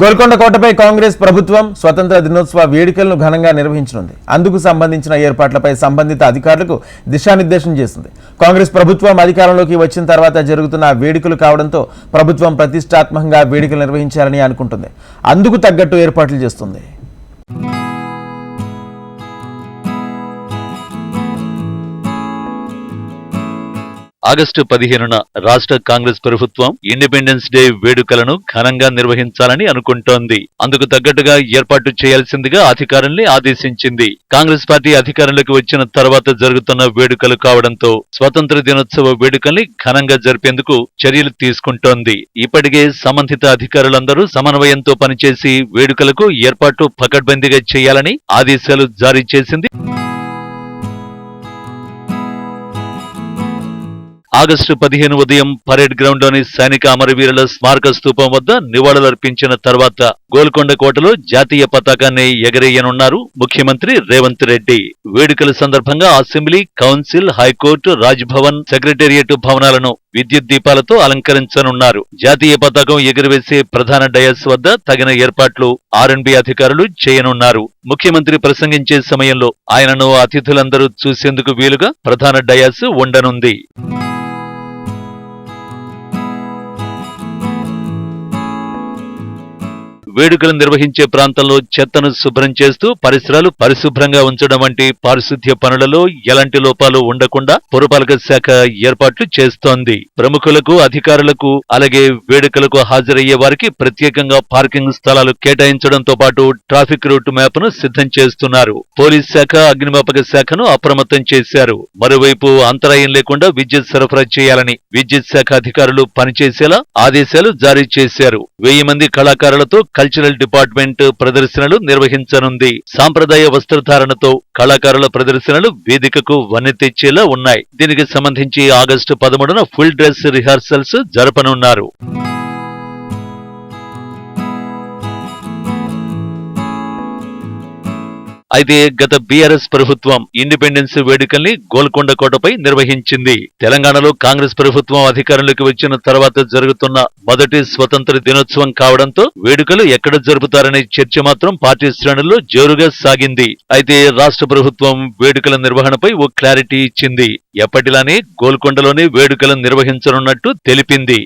గోల్కొండ కోటపై కాంగ్రెస్ ప్రభుత్వం స్వతంత్ర దినోత్సవ వేడుకలను ఘనంగా నిర్వహించనుంది. అందుకు సంబంధించిన ఏర్పాట్లపై సంబంధిత అధికారులకు దిశానిర్దేశం చేస్తుంది కాంగ్రెస్ ప్రభుత్వం అధికారంలోకి వచ్చిన తర్వాత జరుగుతున్న వేడుకలు కావడంతో ప్రభుత్వం ప్రతిష్టాత్మకంగా వేడుకలు నిర్వహించాలని అనుకుంటుంది. అందుకు తగ్గట్టు ఏర్పాట్లు చేస్తుంది. ఆగస్టు పదిహేనున రాష్ట్ర కాంగ్రెస్ ప్రభుత్వం ఇండిపెండెన్స్ డే వేడుకలను ఘనంగా నిర్వహించాలని అనుకుంటోంది. అందుకు తగ్గట్టుగా ఏర్పాటు చేయాల్సిందిగా అధికారుల్ని ఆదేశించింది. కాంగ్రెస్ పార్టీ అధికారంలోకి వచ్చిన తర్వాత జరుగుతున్న వేడుకలు కావడంతో స్వతంత్ర దినోత్సవ వేడుకల్ని ఘనంగా జరిపేందుకు చర్యలు తీసుకుంటోంది. ఇప్పటికే సంబంధిత అధికారులందరూ సమన్వయంతో పనిచేసి వేడుకలకు ఏర్పాటు పకడ్బందీగా చేయాలని ఆదేశాలు జారీ చేసింది. ఆగస్టు పదిహేను ఉదయం పరేడ్ గ్రౌండ్లోని సైనిక అమరవీరుల స్మారక స్తూపం వద్ద నివాళులర్పించిన తర్వాత గోల్కొండ కోటలో జాతీయ పతాకాన్ని ఎగరేయనున్నారు ముఖ్యమంత్రి రేవంత్ రెడ్డి. వేడుకల సందర్భంగా assembly council high court Raj Bhavan secretariat భవనాలను విద్యుత్ దీపాలతో అలంకరించనున్నారు. జాతీయ పతాకం ఎగురవేసే ప్రధాన డయాస్ వద్ద తగిన ఏర్పాట్లు ఆర్ఎన్బి అధికారులు చేయనున్నారు. ముఖ్యమంత్రి ప్రసంగించే సమయంలో ఆయనను అతిథులందరూ చూసేందుకు వీలుగా ప్రధాన డయాస్ ఉండనుంది. వేడుకలు నిర్వహించే ప్రాంతంలో చెత్తను శుభ్రం చేస్తూ పరిసరాలు పరిశుభ్రంగా ఉంచడం వంటి పారిశుద్ధ్య పనులలో ఎలాంటి లోపాలు ఉండకుండా పురపాలక శాఖ ఏర్పాట్లు చేస్తోంది. ప్రముఖులకు అధికారులకు అలాగే వేడుకలకు హాజరయ్యే వారికి ప్రత్యేకంగా పార్కింగ్ స్థలాలు కేటాయించడంతో పాటు ట్రాఫిక్ రూట్ మ్యాప్ను సిద్ధం చేస్తున్నారు. పోలీస్ శాఖ అగ్నిమాపక శాఖను అప్రమత్తం చేశారు. మరోవైపు అంతరాయం లేకుండా విద్యుత్ సరఫరా చేయాలని విద్యుత్ శాఖ అధికారులు పనిచేసేలా ఆదేశాలు జారీ చేశారు. వెయ్యి మంది కళాకారులతో కల్చరల్ డిపార్ట్మెంట్ ప్రదర్శనలు నిర్వహించనుంది. సాంప్రదాయ వస్త్రధారణతో కళాకారుల ప్రదర్శనలు వేదికకు వన్నె తెచ్చేలా ఉన్నాయి. దీనికి సంబంధించి ఆగస్టు పదమూడున ఫుల్ డ్రెస్ రిహార్సల్స్ జరపనున్నారు. అయితే గత బీఆర్ఎస్ ప్రభుత్వం ఇండిపెండెన్స్ వేడుకల్ని గోల్కొండ కోటపై నిర్వహించింది. తెలంగాణలో కాంగ్రెస్ ప్రభుత్వం అధికారంలోకి వచ్చిన తర్వాత జరుగుతున్న మొదటి స్వతంత్ర దినోత్సవం కావడంతో వేడుకలు ఎక్కడ జరుపుతారనే చర్చ మాత్రం పార్టీ శ్రేణుల్లో జోరుగా సాగింది. అయితే రాష్ట్ర ప్రభుత్వం వేడుకల నిర్వహణపై ఓ క్లారిటీ ఇచ్చింది. ఎప్పటిలానే గోల్కొండలోనే వేడుకలను నిర్వహించనున్నట్టు తెలిపింది.